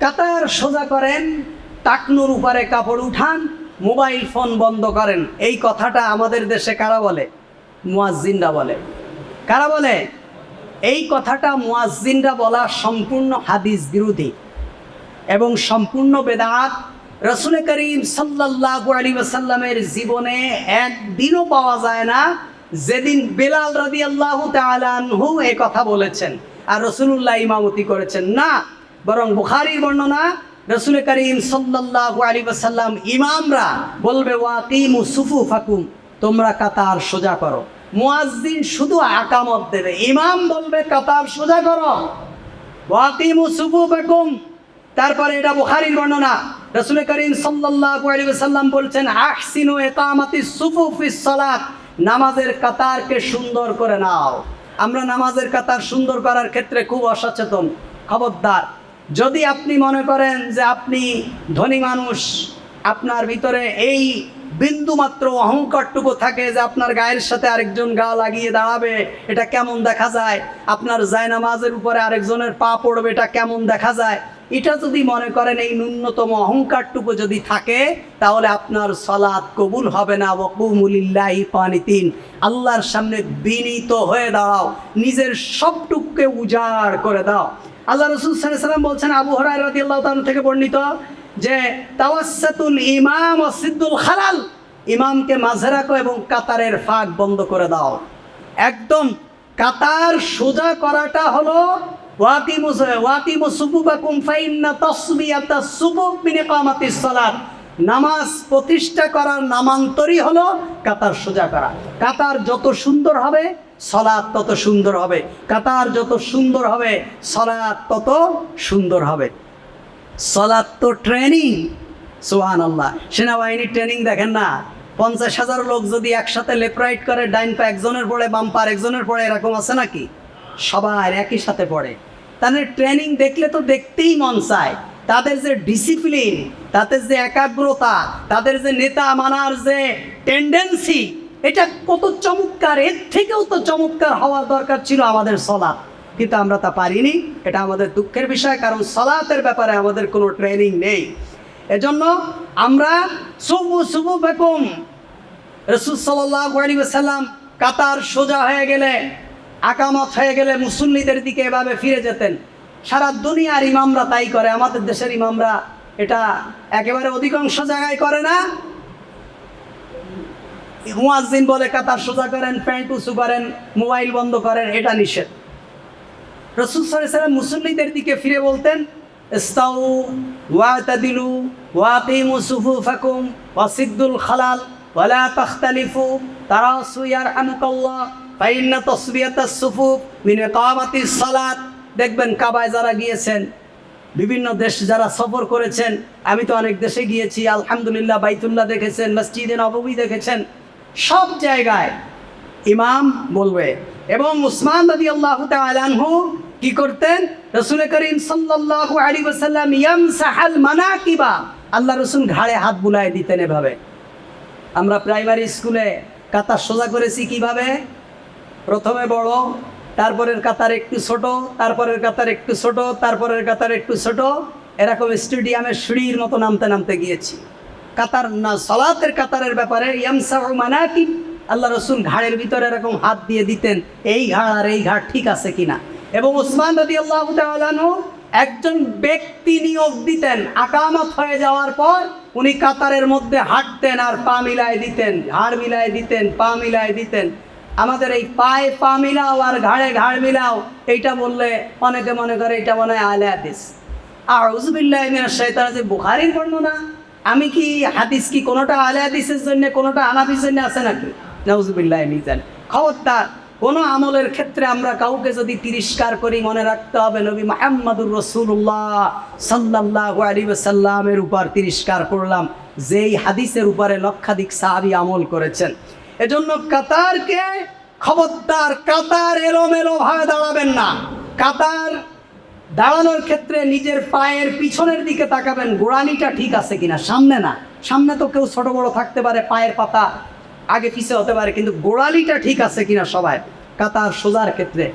কাতার সোজা করেন, টাকনুর উপরে কাপড় উঠান, মোবাইল ফোন বন্ধ করেন। এই কথাটা আমাদের দেশে কারা বলে? মুয়াজ্জিনরা বলে। কারা বলে? এই কথাটা মুয়াজ্জিনরা বলা সম্পূর্ণ হাদিস বিরোধী এবং সম্পূর্ণ বেদাত। রসুল করিম সাল্লাল্লাহু আলাইহি ওয়াসাল্লামের জীবনে একদিনও পাওয়া যায় না, যেদিন বেলাল রাদিয়াল্লাহু তাআলা আনহু এই কথা বলেছেন। আর রসুলুল্লাহ ইমামতি করেছেন। না বরং বুখারীর বর্ণনা রসুল করিম সাল্লাল্লাহু আলাইহি ওয়াসাল্লাম ইমামরা বলবে, ওয়াকিমু সুফু ফাকুম তোমরা কাতার সোজা করো। মুয়াজ্জিন শুধু আকামত দেবে, ইমাম বলবে, কাতার সোজা করো। ওয়াকিমু সুফু ফাকুম তারপরে এটা বুখারীর বর্ণনা, রাসূল করিম সাল্লাল্লাহু আলাইহি ওয়াসাল্লাম বলছেন, আহসিনু ইকামাতি সুফুফিস সালাত, নামাজের কাতারকে সুন্দর করে নাও। আমরা নামাজের কাতার সুন্দর করার ক্ষেত্রে খুব অসচেতন, খবরদার। যদি আপনি মনে করেন যে আপনি ধনী মানুষ, আপনার ভিতরে এই বিন্দু মাত্র অহংকারটুকু থাকে যে আপনার গায়ের সাথে আরেকজন গা লাগিয়ে দাঁড়াবে, এটা কেমন দেখা যায়? আপনার জায়নামাজের উপরে আরেকজনের পা পড়বে, এটা কেমন দেখা যায়? এটা যদি মনে করেন এই ন্যূনতম অহংকারটুকু যদি থাকে, তাহলে আপনার সলাৎ কবুল হবে না। ওকুমুলিল্লাহি পানিতিন আল্লাহর সামনে বিনীত হয়ে দাঁড়াও। নিজের সবটুকুকে উজাড় করে দাও। আল্লাহ রসুল সাল্লাম বলছেন, আবু হরাই রাদি আল্লাহ থেকে বর্ণিত যে তাওয়াসাতুল ইমাম সিদ্দুল খালাল, ইমামকে মাঝে রাখো এবং কাতারের ফাঁক বন্ধ করে দাও। একদম কাতার সোজা করাটা হলো, ওয়াকিমু ওয়াকিমু সুফুফাকুম ফাইন্না তাসবিয়াতা সুফুফ মিন ইকামাতিস সালাত। নামাজ প্রতিষ্ঠা করার নামান্তরই হলো কাতার সোজা করা। কাতার যত সুন্দর হবে সলাৎ তত সুন্দর হবে। কাতার যত সুন্দর হবে সলাদ তত সুন্দর হবে। সলাৎ তো ট্রেনিং সোহান আল্লাহ সেনাবাহিনীর ট্রেনিং দেখেন না? পঞ্চাশ হাজার লোক যদি একসাথে লেফট করে, ডাইন পা একজনের পড়ে, বাম পা একজনের পড়ে, এরকম আছে নাকি? সবার একই সাথে পড়ে। তাদের ট্রেনিং দেখলে তো দেখতেই মন চায়। তাদের যে ডিসিপ্লিন তাদের যে একাগ্রতা, তাদের যে নেতা মানার যে টেন্ডেন্সি এটা কত চমৎকার, এর থেকেও তো চমৎকার হওয়ার দরকার ছিল আমাদের সলাৎ। কিন্তু আমরা তা পারিনি, এটা আমাদের দুঃখের বিষয়, কারণ সলাতের ব্যাপারে আমাদের কোনো ট্রেনিং নেই। এজন্য আমরা সুবু সুবু বেকুম রসুল সাল্লাম কাতার সোজা হয়ে গেলে, আকামত হয়ে গেলে মুসল্লিদের দিকে এভাবে ফিরে যেতেন। সারা দুনিয়ার ইমামরা তাই করে, আমাদের দেশের ইমামরা এটা একেবারে অধিকাংশ জায়গায় করে না। মুয়াজ্জিন বলে কাতার সোজা করেন, প্যান্ট উঁচু করেন, মোবাইল বন্ধ করেন, এটা নিষেধ। রসুল সাল্লাম মুসল্লিদের দিকে ফিরে বলতেন, ইস্তাউ ওয়াতাদিলু ওয়াকিমু সুফুফাকুম ওয়াসিদ্দুল খালাল ওয়ালা তাখতালিফু তারাসু ইয়ারহামুকাল্লাহ ফাইন্না তাসবিয়াতাস সুফুফ মিন ইকামাতিস সালাত। দেখবেন কাবায় যারা গিয়েছেন, বিভিন্ন দেশ যারা সফর করেছেন, আমি তো অনেক দেশে গিয়েছি, আলহামদুলিল্লাহ, বাইতুল্লাহ দেখেছেন, মসজিদে নববী দেখেছেন সব জায়গায় ইমাম বলবে। এবং উসমান রাদি আল্লাহ আনহু কি করতেন? রসুল করিম সাল্লাল্লাহু আলাইহি ওয়াসাল্লাম ইয়ামসাহাল মানাকিবা। আল্লাহ রসুন ঘাড়ে হাত বুলায় দিতেন এভাবে। আমরা প্রাইমারি স্কুলে কাতার সোজা করেছি কীভাবে? প্রথমে বড়, তারপরের কাতার একটু ছোট, তারপরের কাতার একটু ছোট, তারপরের কাতার একটু ছোট। এরকম স্টেডিয়ামে সিঁড়ির মতো নামতে নামতে গিয়েছি। কাতার না, সলাতের কাতারের ব্যাপারে ইয়ামসাহ মানাকিব। আল্লাহ রসুল ঘাড়ের ভিতরে এরকম হাত দিয়ে দিতেন, এই ঘাড় আর এই ঘাড় ঠিক আছে কিনা? এবং উসমান রদি আল্লাহ একজন ব্যক্তি নিয়োগ দিতেন, আকামত হয়ে যাওয়ার পর উনি কাতারের মধ্যে হাঁটতেন আর পা মিলায় দিতেন, ঘাড় মিলায় দিতেন, পা মিলায় দিতেন। আমাদের এই পায়ে পা মিলাও আর ঘাড়ে ঘাড় মিলাও, এইটা বললে অনেকে মনে করে এটা মনে হয় আলে হাদিস আর উজবিল্লাহ শৈতান বুখারির বর্ণনা আমি কি হাদিস কি কোনোটা আলে হাদিসের জন্য, কোনোটা আনাফির জন্য আছে নাকি? নাউজুবিল্লাহ মিজান। খবরদার, কোনো আমলের ক্ষেত্রে আমরা কাউকে যদি তিরস্কার করি, মনে রাখতে হবে নবী মাহমুদুর রসুল্লাহ সাল্লাহ আলী সাল্লামের উপর তিরস্কার করলাম, যেই হাদিসের উপরে লক্ষাধিক সাহাবি আমল করেছেন। এজন্য কাতারকে খবরদার, কাতার এলোমেলো ভাবে দাঁড়াবেন না। কাতার দাঁড়ানোর ক্ষেত্রে নিজের পায়ের পিছনের দিকে তাকাবেন, গোড়ানিটা ঠিক আছে কিনা? সামনে না। সামনে তো কেউ ছোট বড় থাকতে পারে, পায়ের পাতা আগে পিছে হতে পারে, কিন্তু গোড়ালিটা ঠিক আছে কিনা সবাই? কাতার সোজার ক্ষেত্রে।